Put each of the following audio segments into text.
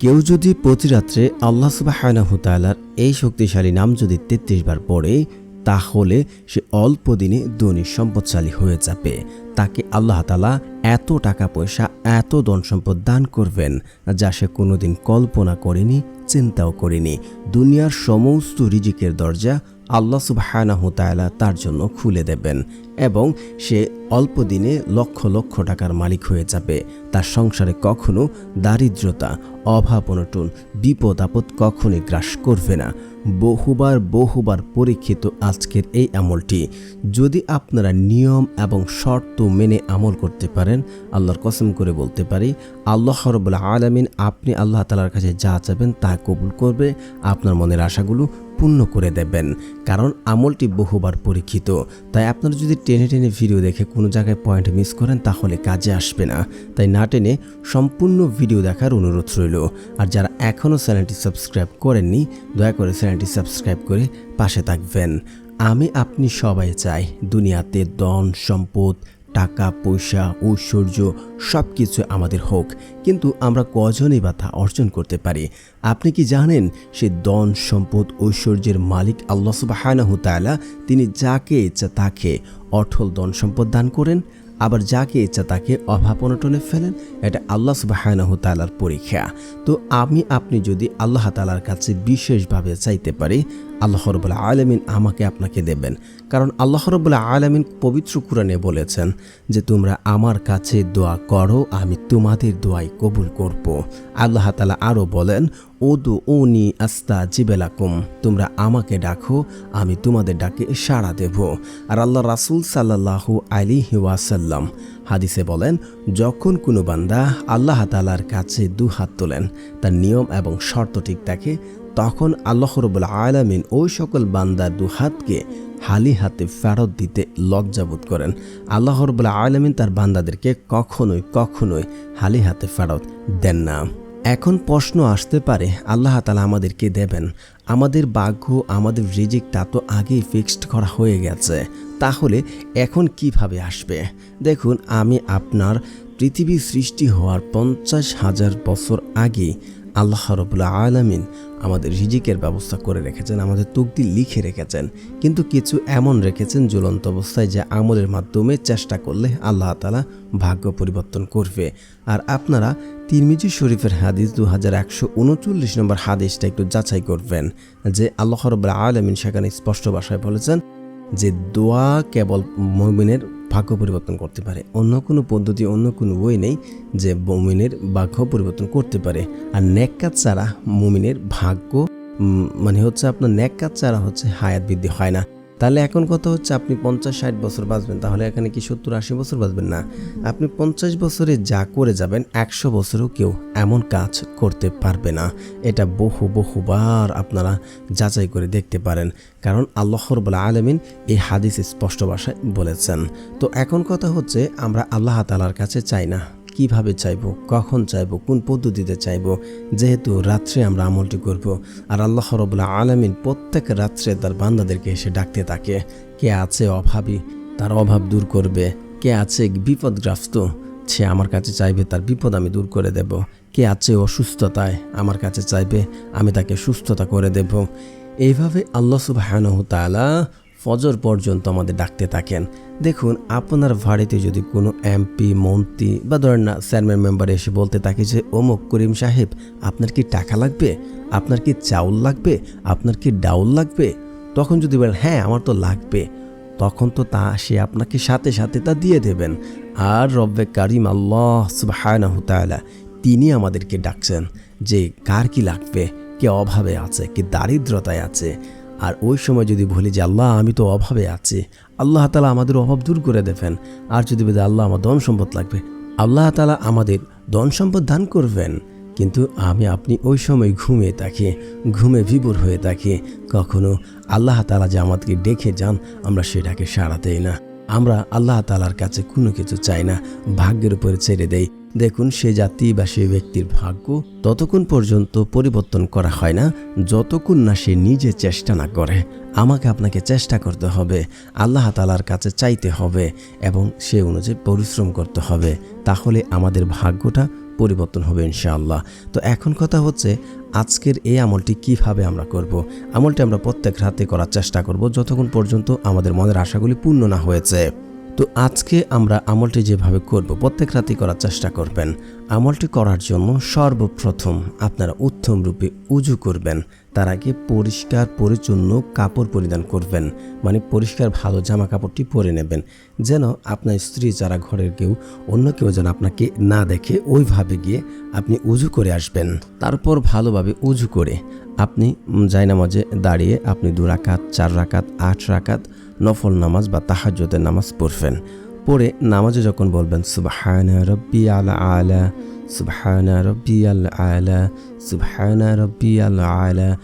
কেউ যদি প্রতি রাত্রে আল্লাহ সুবাহানাহুতালার এই শক্তিশালী নাম যদি তেত্রিশ বার পড়ে, তাহলে সে অল্প দিনে ধনী সম্পদশালী হয়ে যাবে। তাকে আল্লাহ তালা এত টাকা পয়সা, এত ধন সম্পদ দান করবেন যা সে কোনোদিন কল্পনা করেনি, চিন্তাও করেনি। দুনিয়ার সমস্ত রিজিকের দরজা আল্লাহ সুবাহানাহু তাআলা তার জন্য খুলে দেবেন এবং সে অল্প দিনে লক্ষ লক্ষ টাকার মালিক হয়ে যাবে। তার সংসারে কখনো দারিদ্রতা, অভাব অনটন, বিপদ আপদ কখনোই গ্রাস করবে না। বহুবার বহুবার পরীক্ষিত আজকের এই আমলটি। যদি আপনারা নিয়ম এবং শর্ত মেনে আমল করতে পারেন, আল্লাহর কসম করে বলতে পারি, আল্লাহ রবুল্লা আলমিন আপনি আল্লাহ তালার কাছে যা চাবেন তা কবুল করবে, আপনার মনের আশাগুলো পূর্ণ করে দেবেন। কারণ আমলটি বহুবার পরীক্ষিত। তাই আপনারা যদি টেনে টেনে ভিডিও দেখে কোনো জায়গায় পয়েন্ট মিস করেন তাহলে কাজে আসবে না। তাই না টেনে সম্পূর্ণ ভিডিও দেখার অনুরোধ রইল। আর যারা এখনও চ্যানেলটি সাবস্ক্রাইব করেননি, দয়া করে চ্যানেলটি সাবস্ক্রাইব করে পাশে থাকবেন। আমি আপনি সবাই চাই দুনিয়াতে দন সম্পদ টাকা, পয়সা, ঐশ্বর্য সব কিছু আমাদের হোক। কিন্তু আমরা কজনই বা তা অর্জন করতে পারি। আপনি কি জানেন, সে ধন, সম্পদ, ঐশ্বর্যের মালিক আল্লাহ সুবাহানাহু তাআলা, তিনি যাকে ইচ্ছা তাকে অঠল ধন সম্পদ দান করেন, আবার যাকে ইচ্ছা তাকে অভাব অনটনে ফেলেন, এটা আল্লাহ সুবাহানাহু তালার পরীক্ষা। তো আমি, আপনি যদি আল্লাহ তালার কাছে বিশেষভাবে চাইতে পারি আল্লাহ রবুল্লা আলমিন আমাকে আপনাকে দেবেন। কারণ আল্লাহ রবুল্লা আলমিন পবিত্র কোরআনে বলেছেন যে, তোমরা আমার কাছে দোয়া করো, আমি তোমাদের দোয়াই কবুল করব। আল্লাহ তালা আরও বলেন ও দু উনি আস্তা জিবেলাকুম তোমরা আমাকে ডাকো, আমি তোমাদের ডাকে সাড়া দেব। আর আল্লাহ রাসুল সাল্লাহু আলী ওয়াসাল্লাম হাদিসে বলেন, যখন কোনো বান্দা আল্লাহ তালার কাছে দু হাত তোলেন, তার নিয়ম এবং শর্ত ঠিক থাকে তখন আল্লাহ রবুল আলমিন ওই সকল বান্দার দু হাতকে হালি হাতে ফেরত দিতে লজ্জাবোধ করেন। আল্লাহ রবুল্লা আলমিন তার বান্দাদেরকে কখনোই কখনোই হালি হাতে ফেরত দেন না। এখন প্রশ্ন আসতে পারে, আল্লাহ তালা আমাদেরকে দেবেন। আমাদের ভাগ্য, আমাদের রিজিক তা তো আগেই ফিক্সড করা হয়ে গেছে। তাহলে এখন কীভাবে আসবে? দেখুন, আমি আপনার পৃথিবী সৃষ্টি হওয়ার পঞ্চাশ হাজার বছর আগে আল্লাহ রবুল্লা আলমিন আমাদের রিজিকের ব্যবস্থা করে রেখেছেন, আমাদের তকদি লিখে রেখেছেন। কিন্তু কিছু এমন রেখেছেন জ্বলন্ত অবস্থায় যে আমলের মাধ্যমে চেষ্টা করলে আল্লাহ তালা ভাগ্য পরিবর্তন করবে। আর আপনারা তিরমিজি শরীফের হাদিস দু হাজার একশো উনচল্লিশ নম্বর হাদিসটা একটু যাচাই করবেন, যে আল্লাহ আলমিন সেখানে স্পষ্ট ভাষায় বলেছেন যে দোয়া কেবল মমিনের ভাগ্য পরিবর্তন করতে পারে। অন্য কোনো পদ্ধতি, অন্য কোনো ওয়ে নেই যে মুমিনের ভাগ্য পরিবর্তন করতে পারে। আর ন্যাক্কাত ছাড়া মুমিনের ভাগ্য মানে হচ্ছে আপনার ন্যাক্কাত ছাড়া হচ্ছে হায়াত বৃদ্ধি হয় না। তাহলে এখন কথা হচ্ছে আপনি পঞ্চাশ ষাট বছর বাঁচবেন, তাহলে এখানে কি সত্তর আশি বছর বাঁচবেন? না, আপনি পঞ্চাশ বছরে যা করে যাবেন, একশো বছরেও কেউ এমন কাজ করতে পারবে না। এটা বহু, বহুবার আপনারা যাচাই করে দেখতে পারেন, কারণ আল্লাহ রবুল্লা আলমিন এই হাদিস স্পষ্ট ভাষায় বলেছেন। তো এখন কথা হচ্ছে, আমরা আল্লাহ তালার কাছে চাই না। কীভাবে চাইব, কখন চাইব, কোন পদ্ধতিতে চাইব, যেহেতু রাত্রে আমরা আমলটি করব। আর আল্লাহ রবুল্লা আলমিন প্রত্যেক রাত্রে তার বান্দাদেরকে এসে ডাকতে থাকে, কে আছে অভাবী, তার অভাব দূর করবে, কে আছে বিপদগ্রস্ত, সে আমার কাছে চাইবে তার বিপদ আমি দূর করে দেব, কে আছে অসুস্থতায়, আমার কাছে চাইবে আমি তাকে সুস্থতা করে দেব। এইভাবে আল্লাহ সুবাহ ফজর পর্যন্ত আমাদের ডাকতে থাকেন। দেখুন, আপনার বাড়িতে যদি কোনো এমপি মন্ত্রী বা ধরেন না চেয়ারম্যান মেম্বার এসে বলতে থাকে যে, অমুক করিম সাহেব, আপনার কি টাকা লাগবে? আপনার কি চাউল লাগবে? আপনার কি ডাউল লাগবে? তখন যদি বলেন হ্যাঁ আমার তো লাগবে। তখন তো তা সে আপনাকে সাথে সাথে তা দিয়ে দেবেন। আর রব্বে কারিম আল্লাহ সুবাহ তিনি আমাদেরকে ডাকছেন যে, কার কি লাগবে? কে অভাবে আছে? কে দারিদ্রতায় আছে? আর ওই সময় যদি বলি যে, আল্লাহ, আমি তো অভাবে আছি। আল্লাহ তালা আমাদের অভাব দূর করে দেবেন। আর যদি বলি, আল্লাহ, আমার ধন সম্পদ লাগবে। আল্লাহ তালা আমাদের ধন সম্পদ দান করবেন। কিন্তু আমি, আপনি ওই সময় ঘুমিয়ে থাকি, ঘুমে বিভোর হয়ে থাকি। কখনো আল্লাহ তালা যে আমাদেরকে ডেকে যান, আমরা সেটাকে সাড়া দেই না। আমরা আল্লাহ তালার কাছে কোনো কিছু চাই না। ভাগ্যের উপরে ছেড়ে দেই। দেখুন সে জাতি বা সে ব্যক্তির ভাগ্য ততক্ষণ পর্যন্ত পরিবর্তন করা হয় না, যতক্ষণ না সে নিজে চেষ্টা না করে। আমাকে আপনাকে চেষ্টা করতে হবে, আল্লাহ তালার কাছে চাইতে হবে এবং সে অনুযায়ী পরিশ্রম করতে হবে, তাহলে আমাদের ভাগ্যটা পরিবর্তন হবে ইনশাআল্লাহ। তো এখন কথা হচ্ছে, আজকের এই আমলটি কীভাবে আমরা করব। আমলটি আমরা প্রত্যেক রাতে করার চেষ্টা করব, যতক্ষণ পর্যন্ত আমাদের মনের আশাগুলি পূর্ণ না হয়েছে। তো আজকে আমরা আমলটি যেভাবে করব, প্রত্যেক রাতেই করার চেষ্টা করবেন। আমলটি করার জন্য সর্বপ্রথম আপনারা উত্তম রূপে উজু করবেন। তার আগে পরিষ্কার, পরিচ্ছন্ন কাপড় পরিধান করবেন। মানে পরিষ্কার, ভালো জামা কাপড়টি পরে নেবেন। যেন আপনার স্ত্রী যারা ঘরের কেউ, অন্য কেউ যেন আপনাকে না দেখে ওইভাবে গিয়ে আপনি উজু করে আসবেন। তারপর ভালোভাবে উজু করে আপনি জায়নামাজে দাঁড়িয়ে আপনি দু রাকাত, চার রাকাত, আট রাকাত নফল নামাজ বা তাহাজ্যতের নামাজ পড়বেন। পড়ে নামাজে যখন বলবেন, সুবাহানা রব্বি আলা আলা সুবহানা রব্বি আল আলা সুবহানা রব্বি আল আলা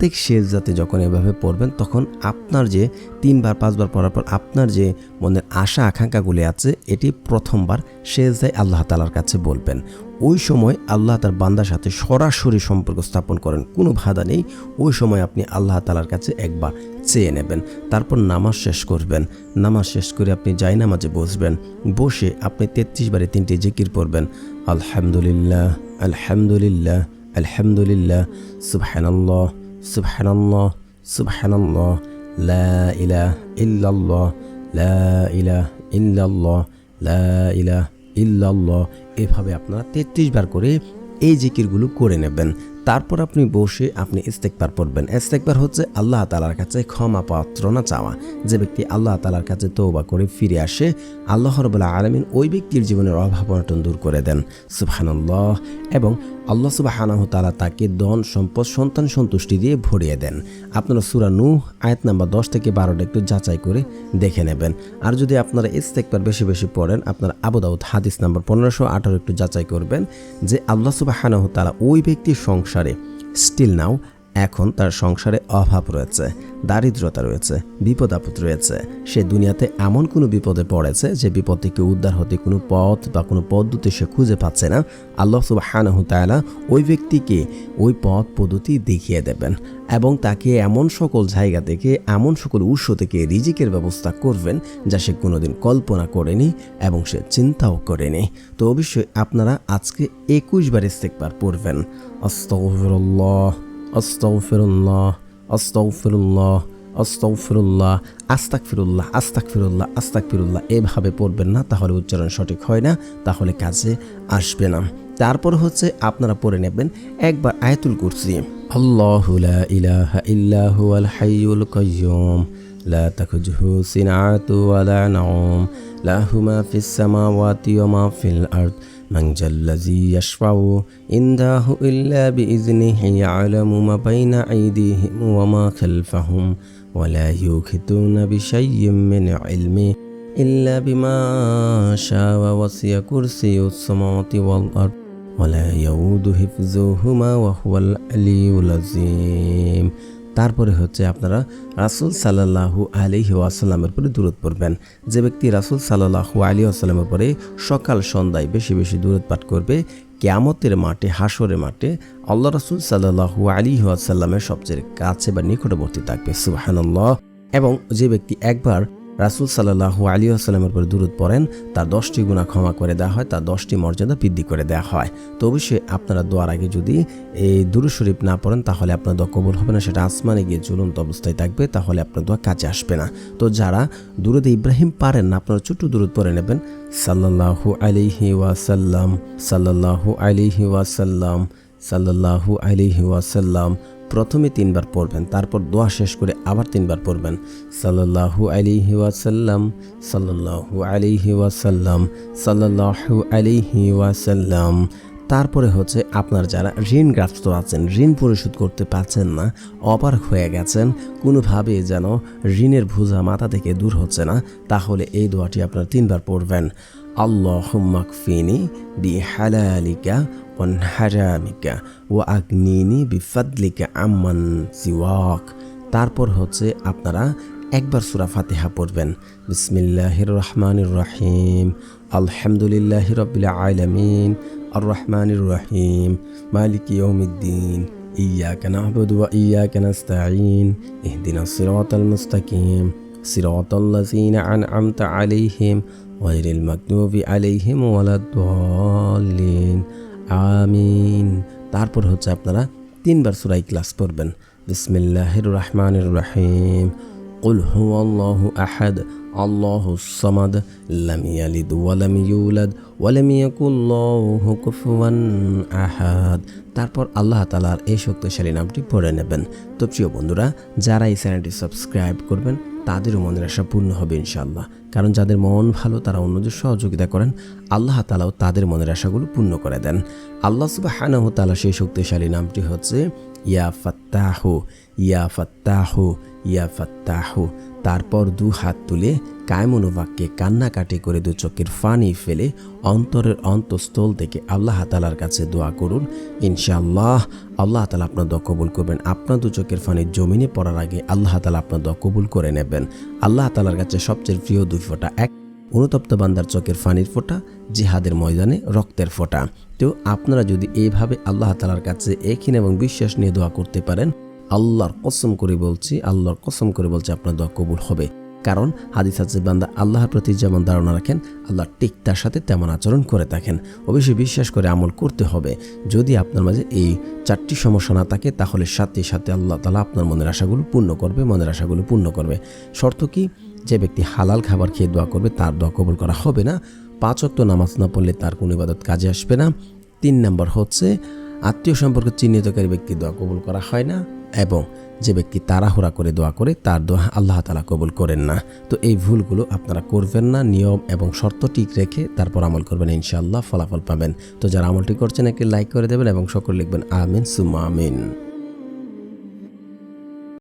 প্রত্যেক শেষ যাতে যখন এভাবে পড়বেন, তখন আপনার যে তিনবার, পাঁচবার পড়ার পর আপনার যে মনের আশা, আকাঙ্ক্ষাগুলি আছে, এটি প্রথমবার শেষ যায় আল্লাহ তালার কাছে বলবেন। ওই সময় আল্লাহ তার বান্দার সাথে সরাসরি সম্পর্ক স্থাপন করেন, কোনো বাধা নেই। ওই সময় আপনি আল্লাহ তালার কাছে একবার চেয়ে নেবেন, তারপর নামাজ শেষ করবেন। নামাজ শেষ করে আপনি যাই নামাজে বসবেন, বসে আপনি তেত্রিশ বারে তিনটি জিকির পড়বেন, আলহামদুলিল্লাহ আলহামদুলিল্লাহ আলহামদুলিল্লাহ, সুবহানাল্লাহ। সুবহানাল্লাহ সুবহানাল্লাহ, লা ইলাহা ইল্লাল্লাহ, লা ইলাহা ইল্লাল্লাহ, লা ইলাহা ইল্লাল্লাহ। এভাবে আপনারা তেত্রিশ বার করে এই জিকিরগুলো করে নেবেন। তারপর আপনি বসে আপনি ইস্তেকবার পড়বেন। ইস্তেকবার হচ্ছে আল্লাহ তালার কাছে ক্ষমা না চাওয়া। যে ব্যক্তি আল্লাহ তালার কাছে তৌবা করে ফিরে আসে, আল্লাহ রবুল্লাহ আলমিন ওই ব্যক্তির জীবনের অভাব অনটন দূর করে দেন। সুবহানাল্লাহ। এবং আল্লাহ সুবাহানাহ তালা তাকে দন সম্পদ, সন্তান সন্তুষ্টি দিয়ে ভরিয়ে দেন। আপনারা সুরা নু আয়াত নাম্বার দশ থেকে বারোটা একটু যাচাই করে দেখে নেবেন। আর যদি আপনারা ইস্তেকবার বেশি বেশি পড়েন, আপনার আবুদাউদ হাদিস নাম্বার পনেরোশো আঠারো একটু যাচাই করবেন যে আল্লাহ সুবাহানাহ তালা ওই ব্যক্তির সংসারে স্টিল নাও এখন তার সংসারে অভাব রয়েছে, দারিদ্রতা রয়েছে বিপদ আপদ রয়েছে। সে দুনিয়াতে এমন কোনো বিপদে পড়েছে যে বিপদ থেকে উদ্ধার হতে কোনো পথ বা কোনো পদ্ধতি সে খুঁজে পাচ্ছে না। আল্লাহ সুবাহানহু তালা ওই ব্যক্তিকে ওই পথ পদ্ধতি দেখিয়ে দেবেন এবং তাকে এমন সকল জায়গা থেকে, এমন সকল উৎস থেকে রিজিকের ব্যবস্থা করবেন যা সে কোনোদিন কল্পনা করেনি এবং সে চিন্তাও করেনি। তো অবশ্যই আপনারা আজকে একুশ বার ইস্তেকবার পড়বেন। আস্তফরল্লাহ আস্তাউফিরুল্লাহ আস্তাউফিরুল্লাহ আস্তাউফিরুল্লাহ আস্তাকফিরুল্লাহ আস্তাকফিরুল্লাহ আস্তাকফিরুল্লাহ এভাবে পড়বেন না, তাহলে উচ্চারণ সঠিক হয় না, তাহলে কাজে আসবে না। তারপর হচ্ছে আপনারা পড়ে নেবেন একবার আয়াতুল কুরসি। আল্লাহু লা ইলাহা ইল্লা হুয়াল হাইয়ুল কাইয়ুম, লা তাখুযুহু সিনাতু ওয়ালা নাওম, লাহু মা ফিস সামাওয়াতি ওয়া মা ফিল আরদ। من ذا الذي يشفع عنده إلا بإذنه يعلم ما بين أيديهم وما خلفهم ولا يوحدون بشيء من علمه إلا بما شاء وسع كرسي السماوات والأرض ولا يؤود حفظهما وهو العلي العظيم. তারপরে হচ্ছে আপনারা রাসুল সাল্লাহু আলি ওয়াসাল্লামের উপরে দূরত পড়বেন। যে ব্যক্তি রাসুল সাল্লাহু আলী আসাল্লামের পরে সকাল সন্ধ্যায় বেশি বেশি দূরত পাঠ করবে, কেয়ামতের মাঠে হাসরের মাঠে আল্লাহ রাসুল সাল্লাহু আলী আসাল্লামের সবচেয়ে কাছে বা নিকটবর্তী থাকবে। সুবাহান্লাহ এবং যে ব্যক্তি একবার রাসুল সাল্লাহু আলী আসসালামের উপর দূরত পড়েন, তার দশটি গুণা ক্ষমা করে দেওয়া হয়, তার দশটি মর্যাদা বৃদ্ধি করে দেওয়া হয়। তো অবশ্যই আপনারা দোয়ার আগে যদি এই দুরু শরীফ না পড়েন, তাহলে আপনার দোয়া কবল হবে না, সেটা আসমানে গিয়ে জ্বলন্ত অবস্থায় থাকবে, তাহলে আপনার দোয়া কাজে আসবে না। তো যারা দূরদে ইব্রাহিম পারেন না, আপনারা ছোট্ট দূরত পরে নেবেন। সাল্লাহু আলিহি ওয়াসাল্লাম সাল্লাহু আলিহি ওয়াসাল্লাম সাল্লাহু আলিহি ওয়াসাল্লাম প্রথমে তিনবার পড়বেন, তারপর দোয়া শেষ করে আবার তিনবার পড়বেন। সাল্লাহু আলিহি ওয়াসাল্লাম সাল্লাহু আলিহি ওয়াসাল্লাম সাল্লাহু আলিহি ওয়াসাল্লাম। তারপরে হচ্ছে আপনার যারা ঋণগ্রস্ত আছেন, ঋণ পরিশোধ করতে পারছেন না অপার হয়ে গেছেন, কোনোভাবে যেন ঋণের ভুজা মাথা থেকে দূর হচ্ছে না, তাহলে এই দোয়াটি আপনার তিনবার পড়বেন। আল্লাহ মাকফিনি বি হালালিকা হারামিকা ও আগ্নিনি বিফাদলিকা আম্মান সিওয়াক তারপর হচ্ছে আপনারা একবার সুরা ফাতেহা পড়বেন বিসমিল্লাহির রহমানির রহিম আলহামদুলিল্লাহ রবিল আলমিন আর রহমানির রহিম মালিক ইয়ৌমিদ্দিন إياك نعبد وإياك نستعين اهدنا الصراط المستقيم সিরাতাল্লাযীনা আনআমতা আলাইহিম গায়রিল মাগদুবি আলাইহিম ওয়ালাদ-দাল্লিন আমিন তারপর হচ্ছে আপনারা তিনবার সূরা ইখলাস পড়বেন বিসমিল্লাহির রহমানির রহিম قل هو الله أحد الله الصمد لم يلد ولم يولد ولم يكن له كفوا أحد তারপর আল্লাহ তালার এই শক্তিশালী নামটি পড়ে নেবেন তো প্রিয় বন্ধুরা যারা এই চ্যানেলটি সাবস্ক্রাইব করবেন তাদেরও মনের আশা পূর্ণ হবে ইনশাআল্লাহ। কারণ যাদের মন ভালো, তারা অন্যদের সহযোগিতা করেন। আল্লাহ তালাও তাদের মনের আশাগুলো পূর্ণ করে দেন। আল্লাহ সুবাহ সেই শক্তিশালী নামটি হচ্ছে ইয়া ফাত্তাহু ইয়া ফাত্তাহু ইয়া ফাত্তাহু। তারপর দু হাত তুলে কায়মনোবাক্যে কান্নাকাটি করে দু চোখের ফানি ফেলে অন্তরের অন্তঃস্থল থেকে আল্লাহ তালার কাছে দোয়া করুন। ইনশাআল্লাহ আল্লাহ তালা আপনার দোয়া কবুল করবেন। আপনার দু চোখের ফানি জমিনে পড়ার আগে আল্লাহ তালা আপনার দোয়া কবুল করে নেবেন। আল্লাহ তালার কাছে সবচেয়ে প্রিয় দুই ফোঁটা এক অনুতপ্ত বান্দার চোখের ফানির ফোঁটা, জিহাদের ময়দানে রক্তের ফোঁটা। তো আপনারা যদি এইভাবে আল্লাহ তালার কাছে এখিন এবং বিশ্বাস নিয়ে দোয়া করতে পারেন, আল্লাহর কসম করে বলছি, আল্লাহর কসম করে বলছি আপনার দোয়া কবুল হবে। কারণ হাদিস আছে, বান্দা আল্লাহর প্রতি যেমন ধারণা রাখেন, আল্লাহ ঠিক তার সাথে তেমন আচরণ করে থাকেন। অবশ্যই বিশ্বাস করে আমল করতে হবে। যদি আপনার মাঝে এই চারটি সমস্যা না থাকে, তাহলে সাথে সাথে আল্লাহ তালা আপনার মনের আশাগুলো পূর্ণ করবে, মনের আশাগুলো পূর্ণ করবে। শর্ত কি? যে ব্যক্তি হালাল খাবার খেয়ে দোয়া করবে, তার দোয়া কবুল করা হবে না। পাঁচ অক্ত নামাজ না পড়লে তার কোনো ইবাদত কাজে আসবে না। তিন নম্বর হচ্ছে, আত্মীয় সম্পর্ক চিহ্নিতকারী ব্যক্তি দোয়া কবুল করা হয় না এবং যে ব্যক্তি তাড়াহুড়া করে দোয়া করে, তার দোয়া আল্লাহ তালা কবুল করেন না। তো এই ভুলগুলো আপনারা করবেন না, নিয়ম এবং শর্ত ঠিক রেখে তারপর আমল করবেন ইনশাআল্লাহ, ফলাফল পাবেন। তো যারা আমলটি করছেন একটি লাইক করে দেবেন এবং সকল লিখবেন, আমিন সুমা আমিন।